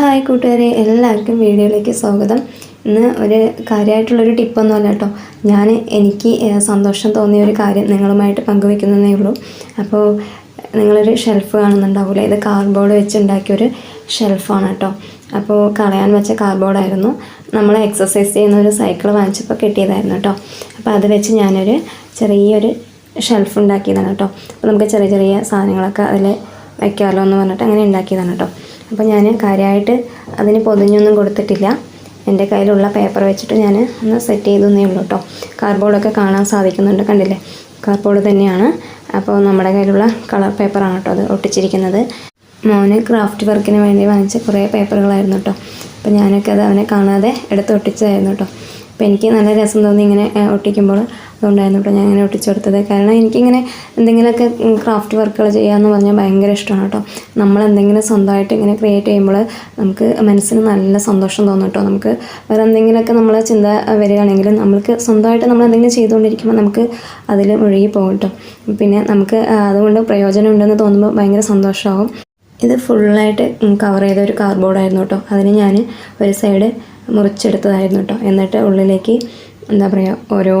Hi കൂട്ടുകാരെ എല്ലാവർക്കും വീഡിയോയിലേക്ക് സ്വാഗതം. ഇന്ന് ഒരു കാര്യമായിട്ടുള്ളൊരു ടിപ്പൊന്നും അല്ല കേട്ടോ. ഞാൻ എനിക്ക് സന്തോഷം തോന്നിയ ഒരു കാര്യം നിങ്ങളുമായിട്ട് പങ്കുവെക്കുന്നതേ ഉള്ളൂ. അപ്പോൾ നിങ്ങളൊരു ഷെൽഫ് കാണുന്നുണ്ടാവില്ല ഇത് കാർഡ്ബോർഡ് വെച്ച് ഉണ്ടാക്കിയൊരു ഷെൽഫാണ് കേട്ടോ. അപ്പോൾ കളയാൻ വെച്ച കാർഡ്ബോർഡായിരുന്നു. നമ്മൾ എക്സസൈസ് ചെയ്യുന്ന ഒരു സൈക്കിൾ വാങ്ങിച്ചപ്പോൾ കിട്ടിയതായിരുന്നു കേട്ടോ. അപ്പോൾ അത് വെച്ച് ഞാനൊരു ചെറിയൊരു ഷെൽഫ് ഉണ്ടാക്കിയതാണ് കേട്ടോ. അപ്പോൾ നമുക്ക് ചെറിയ ചെറിയ സാധനങ്ങളൊക്കെ അതിൽ വയ്ക്കാമല്ലോ എന്ന് പറഞ്ഞിട്ട് അങ്ങനെ ഉണ്ടാക്കിയതാണ് കേട്ടോ. അപ്പോൾ ഞാൻ കാര്യമായിട്ട് അതിന് പൊതിഞ്ഞൊന്നും കൊടുത്തിട്ടില്ല. എന്റെ കയ്യിലുള്ള പേപ്പർ വെച്ചിട്ട് ഞാൻ ഒന്ന് സെറ്റ് ചെയ്തെന്നേ ഉള്ളൂ കേട്ടോ. കാർഡ്ബോർഡൊക്കെ കാണാൻ സാധിക്കുന്നുണ്ട് കണ്ടില്ലേ? കാർഡ്ബോർഡ് തന്നെയാണ്. അപ്പോൾ നമ്മുടെ കയ്യിലുള്ള കളർ പേപ്പറാണ് കേട്ടോ അത് ഒട്ടിച്ചിരിക്കുന്നത്. മോന് ക്രാഫ്റ്റ് വർക്കിന് വേണ്ടി വാങ്ങിച്ച കുറേ പേപ്പറുകളായിരുന്നു കേട്ടോ. അപ്പോൾ ഞാനൊക്കെ അത് അവനെ കാണാതെ എടുത്ത് ഒട്ടിച്ചതായിരുന്നു കേട്ടോ. അപ്പോൾ എനിക്ക് നല്ല രസം തോന്നി ഇങ്ങനെ ഒട്ടിക്കുമ്പോൾ. അതുകൊണ്ടായിരുന്നു കേട്ടോ ഞാൻ ഇങ്ങനെ ഒട്ടിച്ചു കൊടുത്തത് കാരണം എനിക്കിങ്ങനെ എന്തെങ്കിലുമൊക്കെ ക്രാഫ്റ്റ് വർക്കുകൾ ചെയ്യാമെന്ന് പറഞ്ഞാൽ ഭയങ്കര ഇഷ്ടമാണ് കേട്ടോ. നമ്മൾ എന്തെങ്കിലും സ്വന്തമായിട്ട് ഇങ്ങനെ ക്രിയേറ്റ് ചെയ്യുമ്പോൾ നമുക്ക് മനസ്സിന് നല്ല സന്തോഷം തോന്നും കേട്ടോ. നമുക്ക് വേറെ എന്തെങ്കിലുമൊക്കെ നമ്മൾ ചിന്ത വരികയാണെങ്കിലും നമ്മൾക്ക് സ്വന്തമായിട്ട് നമ്മൾ എന്തെങ്കിലും ചെയ്തുകൊണ്ടിരിക്കുമ്പോൾ നമുക്ക് അതിൽ മുഴുകി പോകും കേട്ടോ. പിന്നെ നമുക്ക് അതുകൊണ്ട് പ്രയോജനം ഉണ്ടെന്ന് തോന്നുമ്പോൾ ഭയങ്കര സന്തോഷമാവും. ഇത് ഫുള്ളായിട്ട് കവർ ചെയ്ത ഒരു കാർഡ്ബോർഡായിരുന്നു കേട്ടോ അതിന് ഞാൻ ഒരു സൈഡ് മുറിച്ചെടുത്തതായിരുന്നു കേട്ടോ എന്നിട്ട് ഉള്ളിലേക്ക് എന്താ പറയുക ഓരോ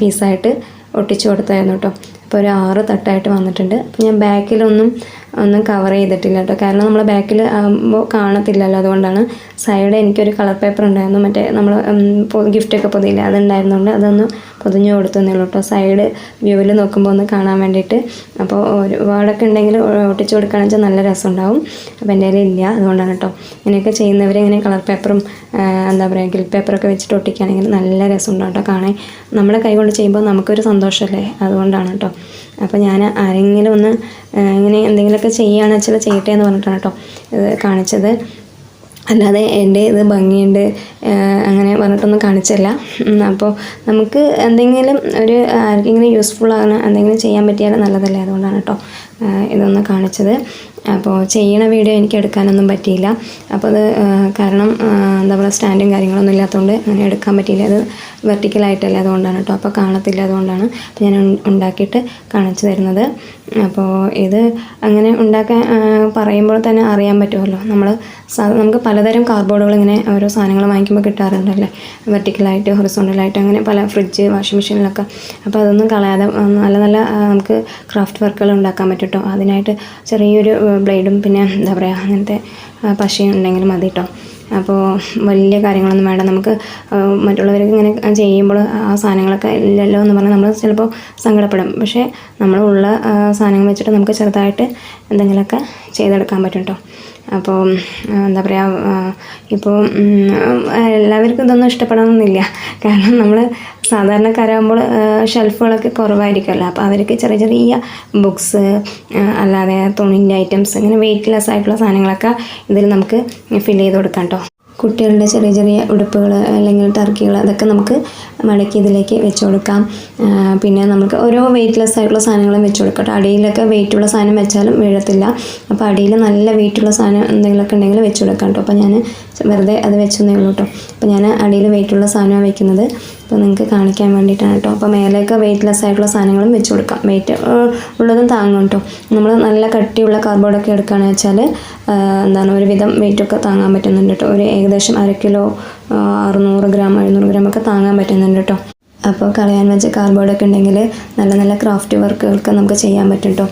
പീസായിട്ട് ഒട്ടിച്ചു കൊടുത്തായിരുന്നു കേട്ടോ അപ്പോൾ ഒരു ആറ് തട്ടായിട്ട് വന്നിട്ടുണ്ട്. ഞാൻ ബാക്കിലൊന്നും ഒന്നും കവർ ചെയ്തിട്ടില്ല കേട്ടോ കാരണം നമ്മൾ ബാക്കിൽ ആകുമ്പോൾ കാണത്തില്ലല്ലോ. അതുകൊണ്ടാണ് സൈഡ് എനിക്കൊരു കളർ പേപ്പർ ഉണ്ടായിരുന്നു. മറ്റേ നമ്മൾ ഗിഫ്റ്റൊക്കെ പൊതിയില്ല അതുണ്ടായിരുന്നുകൊണ്ട് അതൊന്ന് പൊതിഞ്ഞു കൊടുത്തതേ ഉള്ളൂ കേട്ടോ സൈഡ് വ്യൂവിൽ നോക്കുമ്പോൾ ഒന്ന് കാണാൻ വേണ്ടിയിട്ട്. അപ്പോൾ ഒരുപാടൊക്കെ ഉണ്ടെങ്കിൽ ഒട്ടിച്ചു കൊടുക്കുകയാണെന്ന് വെച്ചാൽ നല്ല രസമുണ്ടാവും. അപ്പോൾ എന്റെ കയ്യിൽ ഇല്ല. അതുകൊണ്ടാണ് കേട്ടോ ഇങ്ങനെയൊക്കെ ചെയ്യുന്നവർ ഇങ്ങനെ കളർ പേപ്പറും എന്താ പറയുക ഗിൽ പേപ്പറൊക്കെ വെച്ചിട്ട് ഒട്ടിക്കുകയാണെങ്കിൽ നല്ല രസമുണ്ടാവും കേട്ടോ കാണാൻ. നമ്മുടെ കൈ കൊണ്ട് ചെയ്യുമ്പോൾ നമുക്കൊരു സന്തോഷമല്ലേ അതുകൊണ്ടാണ് കേട്ടോ അപ്പോൾ ഞാൻ ആരെങ്കിലും ഒന്ന് ഇങ്ങനെ എന്തെങ്കിലുമൊക്കെ ചെയ്യുകയാണെന്ന് വെച്ചാൽ ചെയ്യട്ടെ എന്ന് പറഞ്ഞിട്ടാണ് കേട്ടോ ഇത് കാണിച്ചത്. അല്ലാതെ എന്റെ ഇത് ഭംഗിയുണ്ട് അങ്ങനെ പറഞ്ഞിട്ടൊന്നും കാണിച്ചല്ല. അപ്പോൾ നമുക്ക് എന്തെങ്കിലും ഒരു ആർക്കെങ്കിലും യൂസ്ഫുൾ ആകുന്ന എന്തെങ്കിലും ചെയ്യാൻ പറ്റിയാൽ നല്ലതല്ലേ? അതുകൊണ്ടാണ് കേട്ടോ ഇതൊന്ന് കാണിച്ചത്. അപ്പോൾ ചെയ്യണ വീഡിയോ എനിക്ക് എടുക്കാനൊന്നും പറ്റിയില്ല. അപ്പോൾ അത് കാരണം എന്താ പറയുക സ്റ്റാൻഡും കാര്യങ്ങളൊന്നും ഇല്ലാത്തതുകൊണ്ട് അങ്ങനെ എടുക്കാൻ പറ്റിയില്ല. അത് വെർട്ടിക്കലായിട്ടല്ലേ അതുകൊണ്ടാണ് കേട്ടോ അപ്പോൾ കാണത്തില്ല അതുകൊണ്ടാണ് അപ്പോൾ ഞാൻ ഉണ്ടാക്കിയിട്ട് കാണിച്ചു തരുന്നത്. അപ്പോൾ ഇത് അങ്ങനെ ഉണ്ടാക്കാൻ പറയുമ്പോൾ തന്നെ അറിയാൻ പറ്റുമല്ലോ നമ്മൾ നമുക്ക് പലതരം കാർഡ്ബോർഡുകൾ ഇങ്ങനെ ഓരോ സാധനങ്ങൾ വാങ്ങിക്കുമ്പോൾ കിട്ടാറുണ്ടല്ലേ? വെർട്ടിക്കലായിട്ട് ഹൊറിസോണ്ടലായിട്ട് അങ്ങനെ പല ഫ്രിഡ്ജ് വാഷിംഗ് മെഷീനിലൊക്കെ അപ്പോൾ അതൊന്നും കളയാതെ നല്ല നല്ല നമുക്ക് ക്രാഫ്റ്റ് വർക്കുകൾ ഉണ്ടാക്കാൻ പറ്റും കേട്ടോ. അതിനായിട്ട് ചെറിയൊരു ബ്ലേഡും പിന്നെ എന്താ പറയുക അങ്ങനത്തെ പശയും ഉണ്ടെങ്കിൽ മതി കേട്ടോ അപ്പോൾ വലിയ കാര്യങ്ങളൊന്നും വേണ്ട. നമുക്ക് മറ്റുള്ളവർക്ക് ഇങ്ങനെ ചെയ്യുമ്പോൾ ആ സാധനങ്ങളൊക്കെ ഇല്ലല്ലോ എന്ന് പറഞ്ഞാൽ നമ്മൾ ചിലപ്പോൾ സങ്കടപ്പെടും. പക്ഷേ നമ്മളുള്ള സാധനങ്ങൾ വെച്ചിട്ട് നമുക്ക് ചെറുതായിട്ട് എന്തെങ്കിലുമൊക്കെ ചെയ്തെടുക്കാൻ പറ്റും കേട്ടോ അപ്പോൾ എന്താ പറയുക ഇപ്പോൾ എല്ലാവർക്കും ഇതൊന്നും ഇഷ്ടപ്പെടണമെന്നില്ല. കാരണം നമ്മൾ സാധാരണക്കാരാകുമ്പോൾ ഷെൽഫുകളൊക്കെ കുറവായിരിക്കുമല്ലോ. അപ്പോൾ അവർക്ക് ചെറിയ ചെറിയ ബുക്സ് അല്ലാതെ തുണിന്റെ ഐറ്റംസ് ഇങ്ങനെ വെയിറ്റ്ലെസ് ആയിട്ടുള്ള സാധനങ്ങളൊക്കെ ഇതിൽ നമുക്ക് ഫില്ല് ചെയ്ത് കൊടുക്കാം കേട്ടോ. കുട്ടികളുടെ ചെറിയ ചെറിയ ഉടുപ്പുകൾ അല്ലെങ്കിൽ ടർക്കികൾ അതൊക്കെ നമുക്ക് മടക്കി ഇതിലേക്ക് വെച്ച് കൊടുക്കാം. പിന്നെ നമുക്ക് ഓരോ വെയ്റ്റ്ലെസ് ആയിട്ടുള്ള സാധനങ്ങളും വെച്ച് കൊടുക്കാം കേട്ടോ അടിയിലൊക്കെ വെയിറ്റുള്ള സാധനം വെച്ചാലും വീഴത്തില്ല. അപ്പോൾ അടിയിൽ നല്ല വെയിറ്റുള്ള സാധനം എന്തെങ്കിലുമൊക്കെ ഉണ്ടെങ്കിൽ വെച്ച് കൊടുക്കാം കേട്ടോ. അപ്പോൾ ഞാൻ വെറുതെ അത് വെച്ചെന്നേ ഉള്ളൂ കേട്ടോ. അപ്പോൾ ഞാൻ അടിയിൽ വെയിറ്റുള്ള സാധനമാണ് വെക്കുന്നത്. അപ്പോൾ നിങ്ങൾക്ക് കാണിക്കാൻ വേണ്ടിയിട്ടാണ് കേട്ടോ. അപ്പോൾ മേലെയൊക്കെ വെയിറ്റ്ലെസ് ആയിട്ടുള്ള സാധനങ്ങളും വെച്ച് കൊടുക്കാം. വെയിറ്റ് ഉള്ളതും താങ്ങും കേട്ടോ. നമ്മൾ നല്ല കട്ടിയുള്ള കാർഡ്ബോർഡൊക്കെ എടുക്കുകയാണെന്ന് വെച്ചാൽ എന്താണ് ഒരുവിധം വെയിറ്റൊക്കെ താങ്ങാൻ പറ്റുന്നുണ്ട് കേട്ടോ. ഒരു ഏകദേശം അര കിലോ അറുന്നൂറ് ഗ്രാം എഴുന്നൂറ് ഗ്രാം ഒക്കെ താങ്ങാൻ പറ്റുന്നുണ്ട് കേട്ടോ അപ്പോൾ കളയാൻ വെച്ച കാർഡ്ബോർഡൊക്കെ ഉണ്ടെങ്കിൽ നല്ല നല്ല ക്രാഫ്റ്റ് വർക്കുകൾക്ക് നമുക്ക് ചെയ്യാൻ പറ്റും കേട്ടോ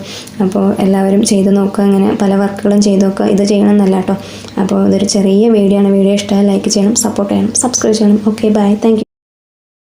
അപ്പോൾ എല്ലാവരും ചെയ്ത് നോക്കുക അങ്ങനെ പല വർക്കുകളും ചെയ്ത് നോക്കുക. ഇത് ചെയ്യണം എന്നല്ല കേട്ടോ അപ്പോൾ ഇതൊരു ചെറിയ വീഡിയോ ആണ്. വീഡിയോ ഇഷ്ടമായി ലൈക്ക് ചെയ്യണം സപ്പോർട്ട് ചെയ്യണം സബ്സ്ക്രൈബ് ചെയ്യണം. Okay bye thank